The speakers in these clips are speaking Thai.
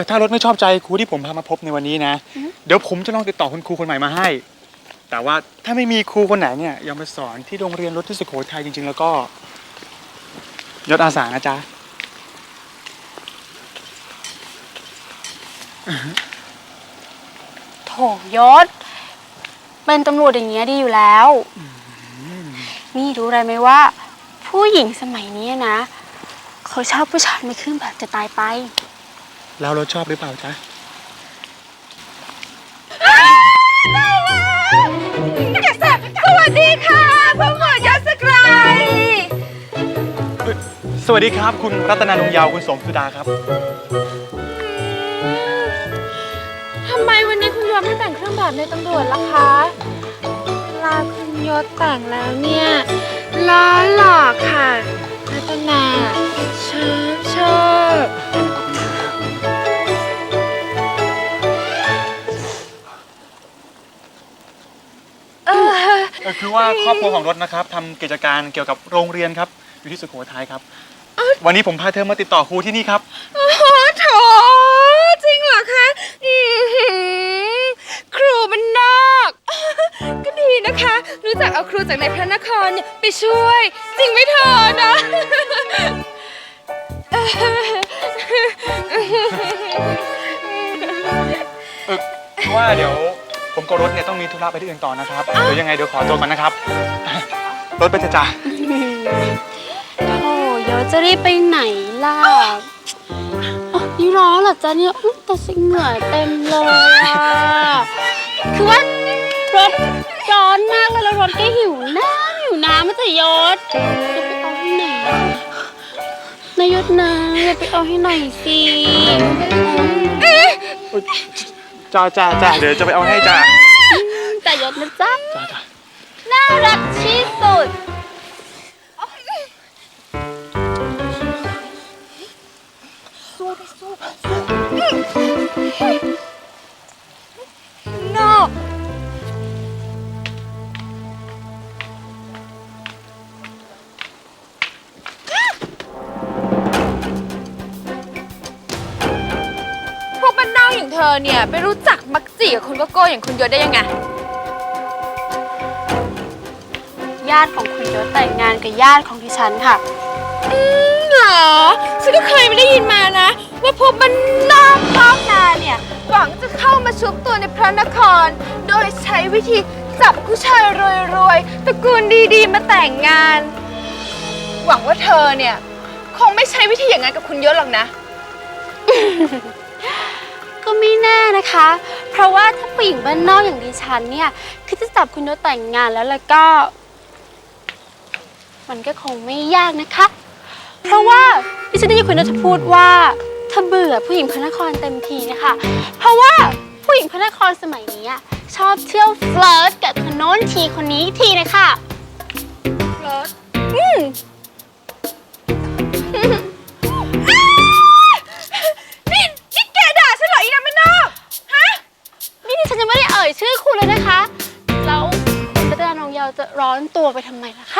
เออถ้ารถไม่ชอบใจครูที่ผมพามาพบในวันนี้นะ เดี๋ยวผมจะลองติดต่อคุณครูคนใหม่มาให้ แต่ว่าถ้าไม่มีครูคนไหนเนี่ยยอมมาสอนที่โรงเรียนรถที่สุโขทัยจริง ๆ แล้วก็ยศอาสานะจ๊ะโถยศ เป็นตำรวจอย่างเงี้ยดีอยู่แล้ว นี่รู้อะไรไหมว่า ผู้หญิงสมัยนี้นะ เขาชอบผู้ชายไม่ขึ้นแบบจะตายไป แล้วรถชอบหรือเปล่าจ๊ะสวัสดีค่ะพ่อหมอยศกรายสวัสดีครับคุณรัตนานุงยาวคุณสมสุดาครับ ทำไมวันนี้คุณยศไม่แต่งเครื่องแบบในตำรวจล่ะคะ เวลาคุณยศแต่งแล้วเนี่ยล้อหลอกค่ะรัตนาชอบชอบ อคือว่าครอบครัวของรถนะครับทำกิจการเกี่ยวกับโรงเรียนครับ อยู่ที่สุโขทัยครับ วันนี้ผมพาเธอมาติดต่อครูที่นี่ครับโอ้โหโถจริงเหรอคะอื้อหือครูมันนอก ก็ดีนะคะ รู้จักเอาครูจากในพระนครเนี่ยไปช่วย จริงไหมเธอนะ กับรถเนี่ยต้องมีธุระไปที่อื่นต่อนะครับ เดี๋ยวยังไงเดี๋ยวขอตัวก่อนนะครับ รถไปเถอะจ้ะโอ้ยศจะรีบไปไหนล่ะอ๋อนี่ร้อนเหรอจ๊ะเนี่ยอุ๊ยแต่สิเหงื่อเต็มเลยอะ คือว่ารถร้อนมากเลยแล้วรถก็หิวน้ำหิวน้ำมาแต่ยศจะไปเอาที่ไหนนายศนะอย่าไปเอาให้หน่อยสิ จ้าจ้าจ้าเดี๋ยวจะไปเอาให้จ้าแต่ยศนะจ๊ะ จ้าจ้า น่ารักที่สุ อเธอเนี่ยไปรู้จักมักจีกับคนโกโก้อย่างคุณยศได้ยังไง ญาติของคุณยศแต่งงานกับญาติของดิฉันค่ะ อืมเหรอฉันก็เคยไม่ได้ยินมานะ ว่าพวกบ้านนอกนอกนาเนี่ย หวังจะเข้ามาชุบตัวในพระนคร โดยใช้วิธีจับผู้ชายรวยๆตระกูลดีๆ มาแต่งงาน หวังว่าเธอเนี่ย คงไม่ใช้วิธีอย่างนั้นกับคุณยศหรอกนะ ก็ไม่แน่นะคะ เพราะว่าถ้าผู้หญิงบ้านนอกอย่างดิฉันเนี่ยคือจะจับคุณยศแต่งงานแล้วแล้วก็ มันก็คงไม่ยากนะคะ เพราะว่าดิฉันได้ยินคุณยศพูดว่าถ้าเบื่อผู้หญิงพระนครเต็มทีนะคะ เพราะว่าผู้หญิงพระนครสมัยนี้อะชอบเที่ยวเฟลิร์ตกับคนโน้นทีคนนี้ทีนะคะเลิศอืม จะร้อนตัวไปทำไมล่ะคะ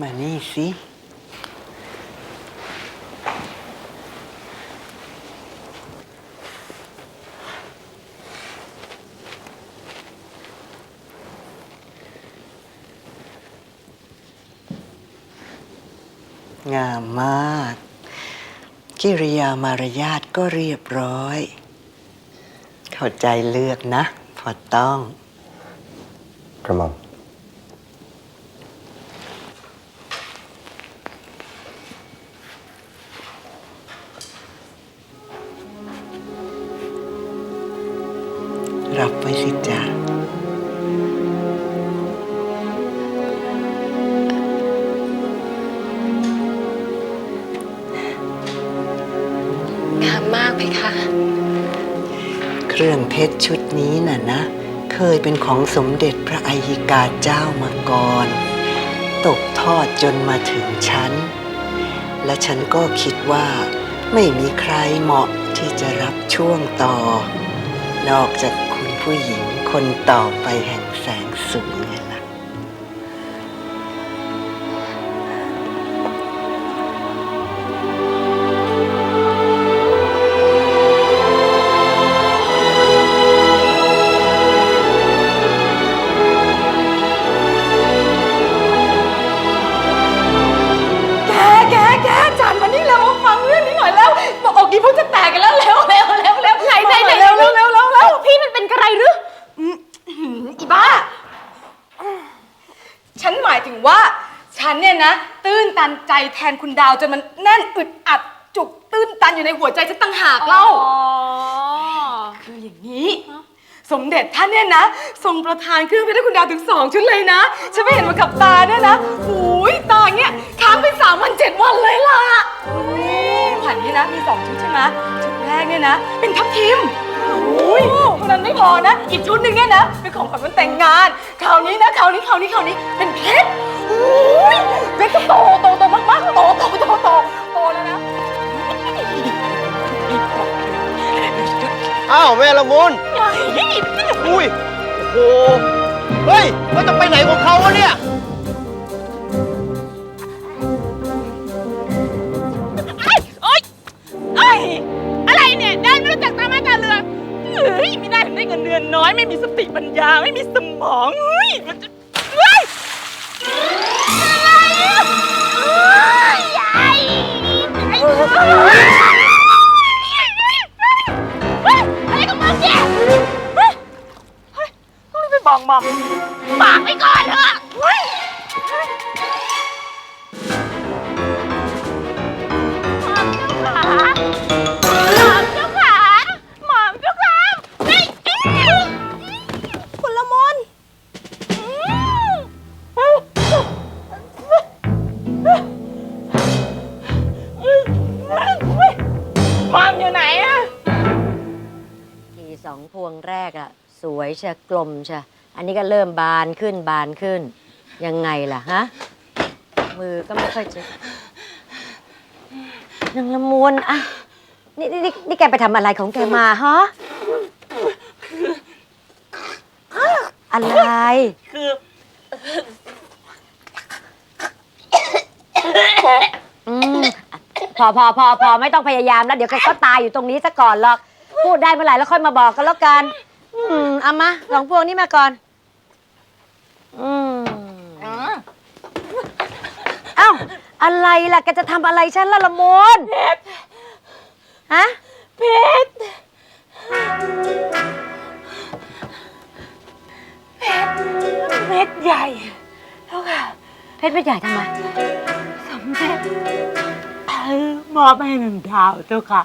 มานี่สิงามมาก กิริยามารยาทก็เรียบร้อย เข้าใจเลือกนะ พอต้อง กระหม่อม รับไว้สิจ้างามมากเพคะ เครื่องเพชรชุดนี้น่ะนะ เคยเป็นของสมเด็จพระอัยกาเจ้ามาก่อน ตกทอดจนมาถึงฉัน และฉันก็คิดว่าไม่มีใครเหมาะที่จะรับช่วงต่อ นอกจากคุณ ผู้หญิงคนต่อไปแห่งแสงสูง ใจแทนคุณดาวจนมันแน่นอึดอัดจุกตื้นตันอยู่ในหัวใจฉันตั้งหากเล่าคืออย่างนี้ สมเด็จท่านเนี่ยนะ ทรงประทานเครื่องเพชรให้คุณดาวถึงสองชุดเลยนะฉันไม่เห็นมากับตาเนี่ยนะหูยตาเนี่ยค้างไปสามวันเจ็ดวันเลยล่ะขวัญนี่นะมีสองชุดใช่ไหมชุดแรกเนี่ยนะ เป็นทับทิมอุ้ยเท่านั้นไม่พอนะ อีกชุดหนึ่งเนี่ยนะเป็นของขวัญวันแต่งงานคราวนี้นะคราวนี้คราวนี้คราวนี้เป็นเพชรอุ้ย เพชรก็โตโตโตมากๆโตโตโตโตโตเลยนะอ้าวแม่ละมุนอุ้ยโอ้โหเฮ้ยว่าจะไปไหนของเขาวะเนี่ยโอ๊ยเอ้ยอะไรเนี่ยได้ไม่รู้จักตามากาเรือเฮ้ยไม่ได้ถึงได้เงินเดือนน้อย ไม่มีสติปัญญาไม่มีสมองเฮ้ยมันจะ เฮ้ยอะไรของมึงเนี่ยเฮ้ยเฮ้ยต้องไปบอกหมอมฝากไว้ก่อนเถอะ พวงแรกอะสวยชะกลมชะอันนี้ก็เริ่มบานขึ้นบานขึ้น ยังไงล่ะฮะ มือก็ไม่ค่อยจะนางละมวนอะนี่นี่นี่นี่แกไปทำอะไรของแกมาฮะอะไร คือ อืมพอพอพอพอไม่ต้องพยายามแล้ว เดี๋ยวแกก็ตายอยู่ตรงนี้ซะก่อนหรอก พูดได้เมื่อไหร่แล้วค่อยมาบอกกันแล้วกัน อืมเอามาสองพวงนี้มาก่อน อืมเอ้า อะไรล่ะแกจะทำอะไรฉันล่ะละมนเพชรฮะเพชรเพชรเม็ดใหญ่เท่าค่ะเพชรไม่ใหญ่ทำไมสำเร็จเออมอบให้หนึ่งดาวเจ้าค่ะ